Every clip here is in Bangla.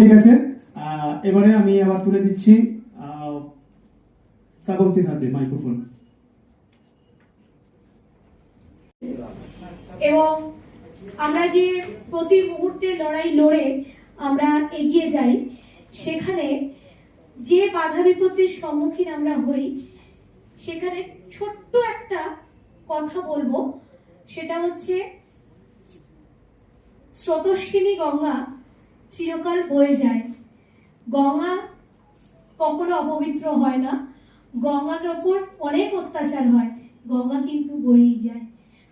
ঠিক আছে। এবারে আমি আবার তুলে দিচ্ছি আহ, হাতে মাইক্রোফোন। এবং আমরা যে প্রতি মুহূর্তে লড়াই লড়ে আমরা এগিয়ে যাই সেখানে যে বাধা বিপত্তির সম্মুখীন আমরা হই সেখানে ছোট্ট একটা কথা বলব সেটা হচ্ছে স্রোতস্বিনী গঙ্গা চিরকাল বয়ে যায়। গঙ্গা কখনো অপবিত্র হয় না। গঙ্গার ওপর অনেক অত্যাচার হয়। গঙ্গা কিন্তু বয়েই যায়।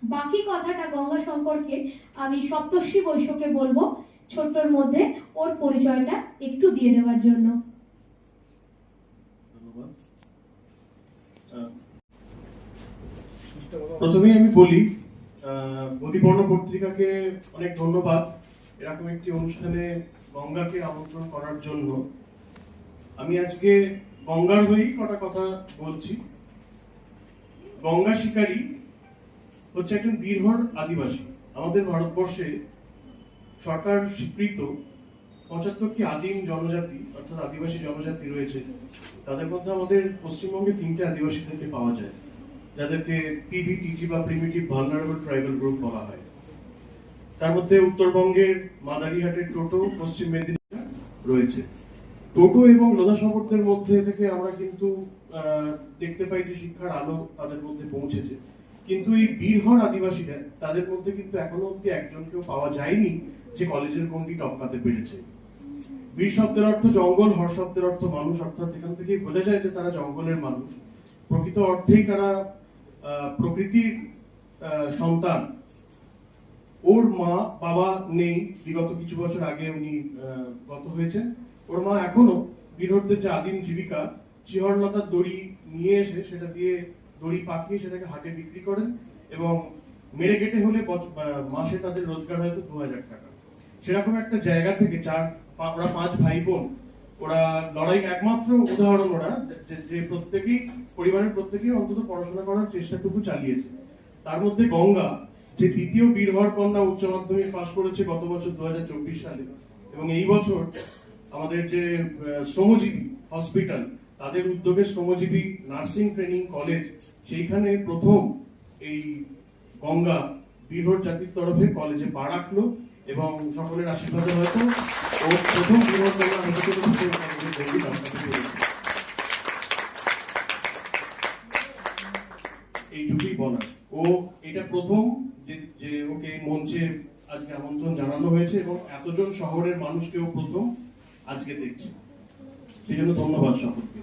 বাকি কথাটা গঙ্গা সম্পর্কে আমি সপ্তর্ষি বৈশ্যকে বলব ছোট্টর মধ্যে ওর পরিচয়টা একটু দিয়ে দেওয়ার জন্য। প্রথমেই আমি বলি আহ, গতিবর্ণ পত্রিকাকে অনেক ধন্যবাদ। এরকম একটি অনুষ্ঠানে গঙ্গাকে আমন্ত্রণ করার জন্য আমি আজকে গঙ্গার হয়েই কটা কথা বলছি। গঙ্গা শিকারী হচ্ছে একজন বীরহর আদিবাসী। আমাদের ভারতবর্ষে সরকার স্বীকৃত পঁচাত্তরটি আদিম জনজাতি, অর্থাৎ আদিবাসী জনজাতি রয়েছে, তাদের মধ্যে আমাদের পশ্চিমবঙ্গে তিনটে আদিবাসীদেরকে পাওয়া যায়। যাদেরকে পিভিটিজি বা প্রিমিটিভ ভালনারেবল ট্রাইবাল গ্রুপ বলা হয়। তার মধ্যে উত্তরবঙ্গের মাদারিহাটের টোটো, পশ্চিম মেদিনীপুর রয়েছে। টোটো এবং লোধা শবরদের মধ্যে থেকে আমরা কিন্তু দেখতে পাই যে শিক্ষার আলো তাদের মধ্যে পৌঁছেছে। কিন্তু এই বীরহর আদিবাসীরা তাদের মধ্যে কিন্তু এখনও অব্দি একজনকেও পাওয়া যায়নি যে কলেজের গণ্ডি টপকাতে পেরেছে। বীর শব্দের অর্থ জঙ্গল, হর শব্দের অর্থ মানুষ, অর্থাৎ এখান থেকেই বোঝা যায় যে তারা জঙ্গলের মানুষ। প্রকৃত অর্থেই তারা প্রকৃতির সন্তান। ওর মা, বাবা নেই। বিগত কিছু বছর আগে উনি গত হয়েছেন। ওর মা এখনও বীরহরদের যে আদিম জীবিকা চিহরলতার দড়ি নিয়ে এসে সেটা দিয়ে দড়ি পাকিয়ে সেটাকে হাটে বিক্রি করেন এবং মেরে কেটে হলে মাসে তাদের রোজগার হয়তো দু হাজার টাকা। সেরকম একটা জায়গা থেকে চার ওরা পাঁচ ভাই বোন ওরা লড়াই একমাত্র উদাহরণ ওরা যে প্রত্যেকেই, পরিবারের প্রত্যেকেই অন্তত পড়াশোনা করার চেষ্টাটুকু চালিয়েছে। তার মধ্যে গঙ্গা যে দ্বিতীয় বীরহর কন্যা উচ্চ মাধ্যমিক পাশ করেছে গত বছর দু হাজার চব্বিশ সালে। এবং এই বছর আমাদের যে শ্রমজীবী হসপিটাল, তাদের উদ্যোগে শ্রমজীবী নার্সিং ট্রেনিং কলেজ, সেইখানে প্রথম এই গঙ্গা বীরহর জাতির তরফে কলেজে পা রাখল এবং সকলের আশীর্বাদে হয়তো ও প্রথম বীরহর কন্যা হতে চলেছে সে কলেজের গণ্ডি টপকাতে পেরেছে। এইটুকুই বলার। ও, এটা প্রথম যে যে ওকে মঞ্চে আজকে আমন্ত্রণ জানানো হয়েছে এবং এতজন শহরের মানুষকেও প্রথম আজকে দেখছে। সেই জন্য ধন্যবাদ সকলকে।